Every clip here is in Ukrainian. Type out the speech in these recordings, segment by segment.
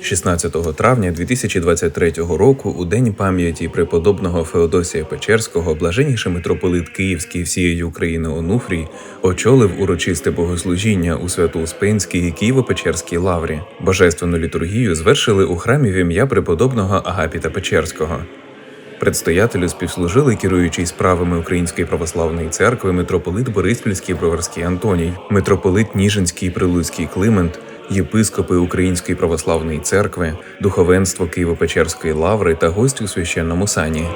16 травня 2023 року, у день пам'яті преподобного Феодосія Печерського, блаженніший митрополит Київський всієї України Онуфрій очолив урочисте богослужіння у Свято-Успенській Києво-Печерській лаврі. Божественну літургію звершили у храмі в ім'я преподобного Агапіта Печерського. Предстоятелю співслужили керуючий справами Української православної церкви митрополит Бориспільський Броварський Антоній, митрополит Ніжинський Прилуцький Климент, єпископи Української православної церкви, духовенство Києво-Печерської лаври та гості у священному сані.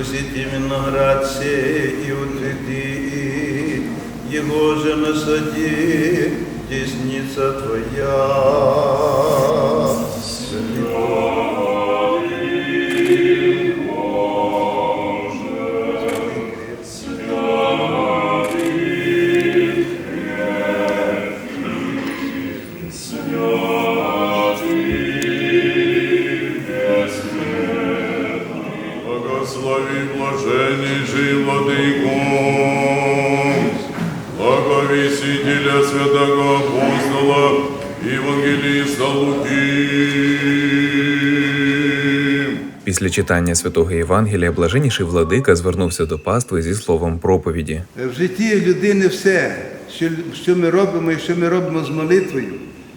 Посети виноград сей, и утверди, его же насади, десница Твоя. Благовестителя святого апостола, евангелиста Луки. Після читання святого Євангелія блаженніший владика звернувся до пастви зі словом проповіді. В житті людини все, що, що ми робимо, і що ми робимо з молитвою,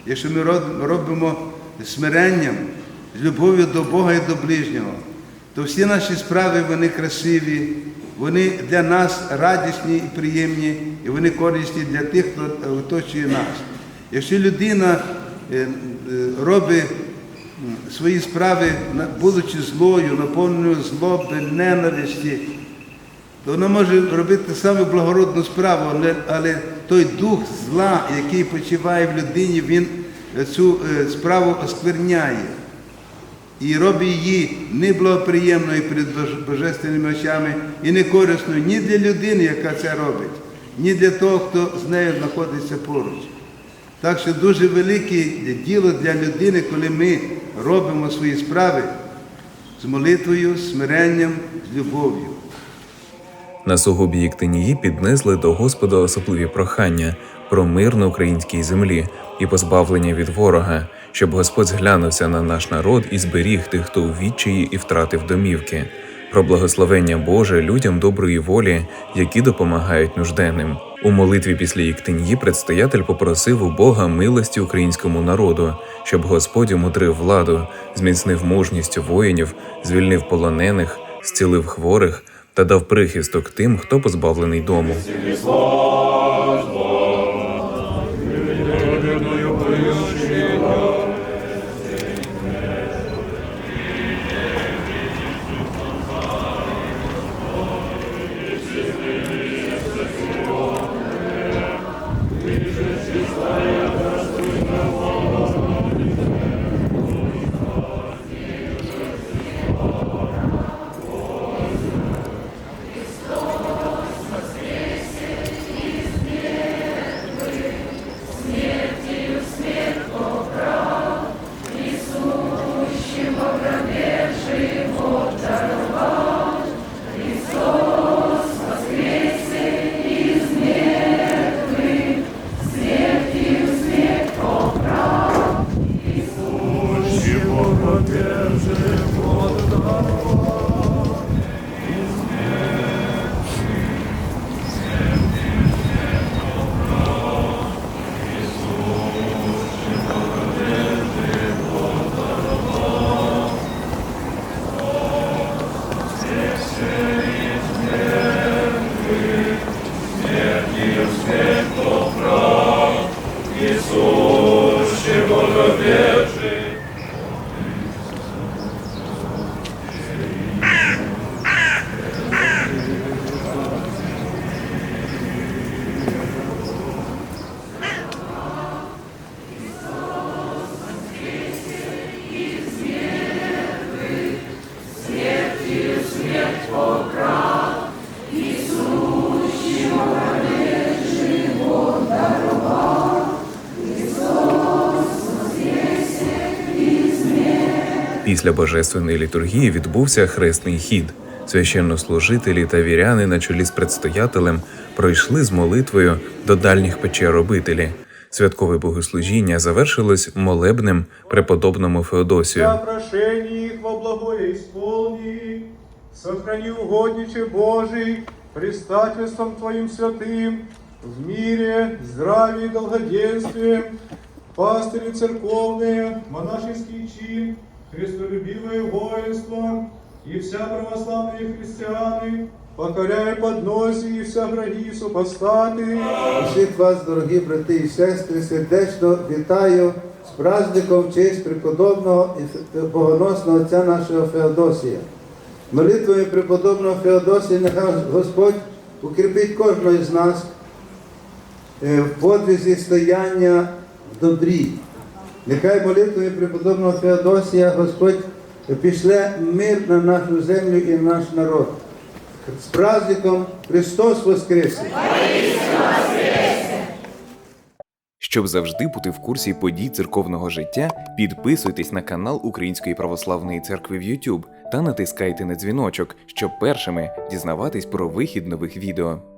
і що ми робимо з смиренням, з любов'ю до Бога і до ближнього, то всі наші справи вони красиві, вони для нас радісні і приємні, і вони корисні для тих, хто оточує нас. Якщо людина е, е, робить свої справи, будучи злою, наповненою злоби, ненависті, то вона може робити саме благородну справу, але, той дух зла, який почиває в людині, він е, цю е, справу оскверняє і робить її неблагоприємною перед божественними очами і не корисною ні для людини, яка це робить, ні для того, хто з нею знаходиться поруч. Так що дуже велике діло для людини, коли ми робимо свої справи з молитвою, смиренням, з любов'ю. На сугубі Єктинії піднесли до Господа особливі прохання про мир на українській землі і позбавлення від ворога, щоб Господь зглянувся на наш народ і зберіг тих, хто у відчаї і втратив домівки, про благословення Боже людям доброї волі, які допомагають нужденним. У молитві після Єктинії предстоятель попросив у Бога милості українському народу, щоб Господь умудрив владу, зміцнив мужність воїнів, звільнив полонених, зцілив хворих та дав прихисток тим, хто позбавлений дому. Amen. Після божественної літургії відбувся хресний хід. Священнослужителі та віряни на чолі з предстоятелем пройшли з молитвою до дальніх печер обителі. Святкове богослужіння завершилось молебнем преподобному Феодосію. Вся прошение их во благое исполни, сохрани угодниче Божий, предстательством Твоим святым, в мире, здравии и долгоденствии, пастыри церковные, монашеский чин, христолюбивое воинство и вся православные христианы, покоряй подноси и вся границу супостаты, Усіх вас, дорогі брати і сестри, сердечно вітаю з праздником в честь преподобного і богоносного отця нашого Феодосія. Молитвою преподобного Феодосія нехай Господь укріпить кожного з нас е, в подвизі стояння в добрі. Нехай молитвою преподобного Феодосія Господь пішле мир на нашу землю і на наш народ. З праздником Христос Воскресе! Щоб завжди бути в курсі подій церковного життя, підписуйтесь на канал Української православної церкви в YouTube та натискайте на дзвіночок, щоб першими дізнаватись про вихід нових відео.